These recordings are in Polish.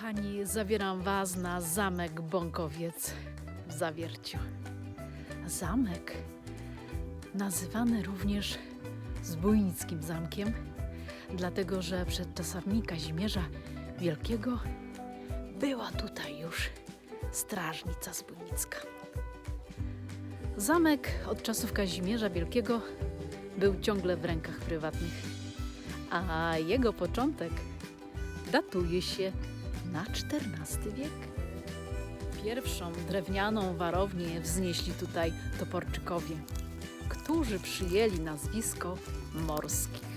kochani, zabieram Was na zamek Bąkowiec w Zawierciu. Zamek nazywany również Zbójnickim Zamkiem, dlatego że przed czasami Kazimierza Wielkiego była tutaj już strażnica zbójnicka. Zamek od czasów Kazimierza Wielkiego był ciągle w rękach prywatnych, a jego początek datuje się na XIV wiek. Pierwszą drewnianą warownię wznieśli tutaj Toporczykowie, którzy przyjęli nazwisko Morskich.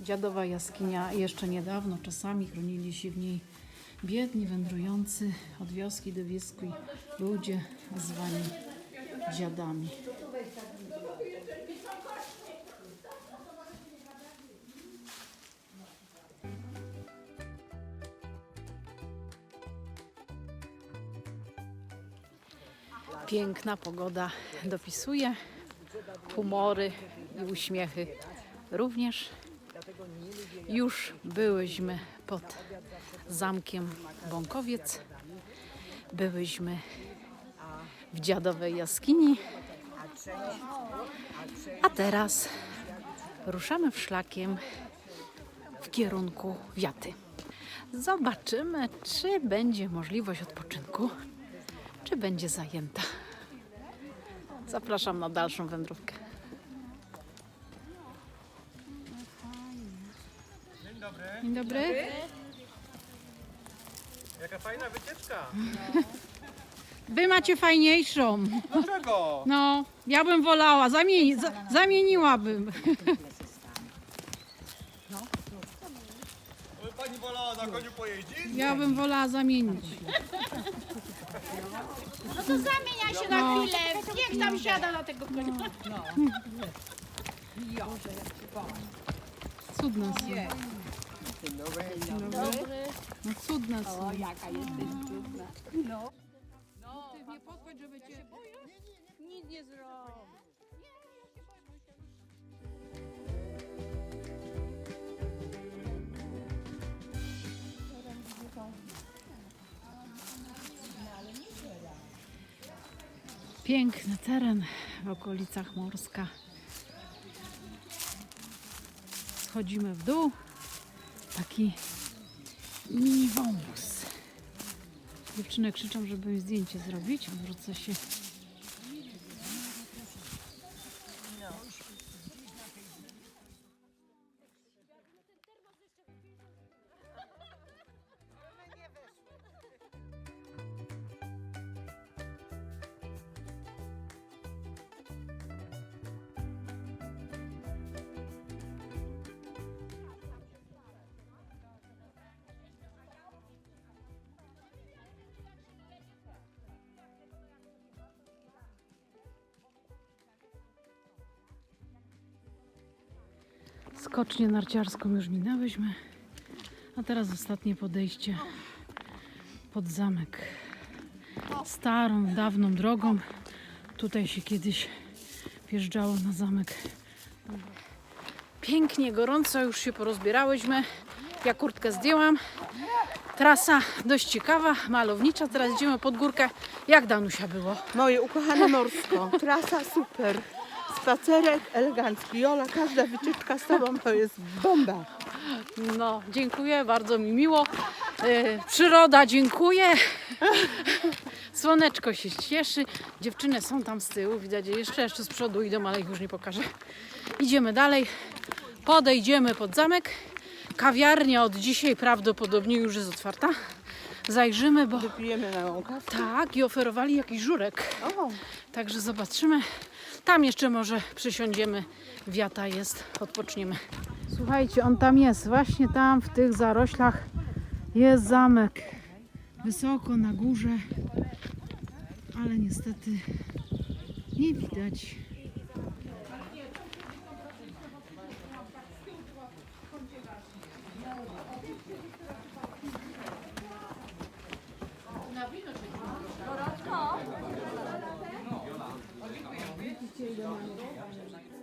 Dziadowa jaskinia jeszcze niedawno czasami chronili się w niej biedni wędrujący od wioski do wioski ludzie zwani dziadami. Piękna pogoda dopisuje, humory i uśmiechy również. Już byłyśmy pod zamkiem Bąkowiec, byłyśmy w dziadowej jaskini, a teraz ruszamy szlakiem w kierunku Wiaty. Zobaczymy, czy będzie możliwość odpoczynku, czy będzie zajęta. Zapraszam na dalszą wędrówkę. Dobry. Dzień dobry. Jaka fajna wycieczka. Wy macie fajniejszą. Dlaczego? No, ja bym wolała, zamieni, za, zamieniłabym. By Pani wolała na koniu pojeździć? Ja bym wolała zamienić. No to zamienia się na chwilę. Niech tam siada na tego konia. Cudna są. No cudna są. Jaka jesteś trudna. No. Ty nie podchodź, żeby cię... Nic nie zrobi. Piękny teren w okolicach Morska. Schodzimy w dół. Taki mini wąwóz. Dziewczyny krzyczą, żeby mi zdjęcie zrobić. Wrzucę się. Skocznię narciarską już minęłyśmy. A teraz ostatnie podejście pod zamek. Starą, dawną drogą. Tutaj się kiedyś wjeżdżało na zamek. Pięknie, gorąco, już się porozbierałyśmy. Ja kurtkę zdjęłam. Trasa dość ciekawa, malownicza. Teraz idziemy pod górkę. Jak Danusia było? Moje ukochane morsko. Trasa super. Spacerek elegancki. Jola, każda wycieczka z Tobą to jest bomba. No, dziękuję, bardzo mi miło. E, przyroda, dziękuję. Słoneczko się cieszy. Dziewczyny są tam z tyłu, widać je jeszcze, jeszcze z przodu idą, ale ich już nie pokażę. Idziemy dalej. Podejdziemy pod zamek. Kawiarnia od dzisiaj prawdopodobnie już jest otwarta. Zajrzymy, bo Pijemy na łąkach. tak, i oferowali jakiś żurek. O, Także zobaczymy. Tam jeszcze może przysiądziemy. Wiata jest, odpoczniemy. Słuchajcie, on tam jest. Właśnie tam w tych zaroślach jest zamek. Wysoko na górze. Ale niestety nie widać. Yeah, I think.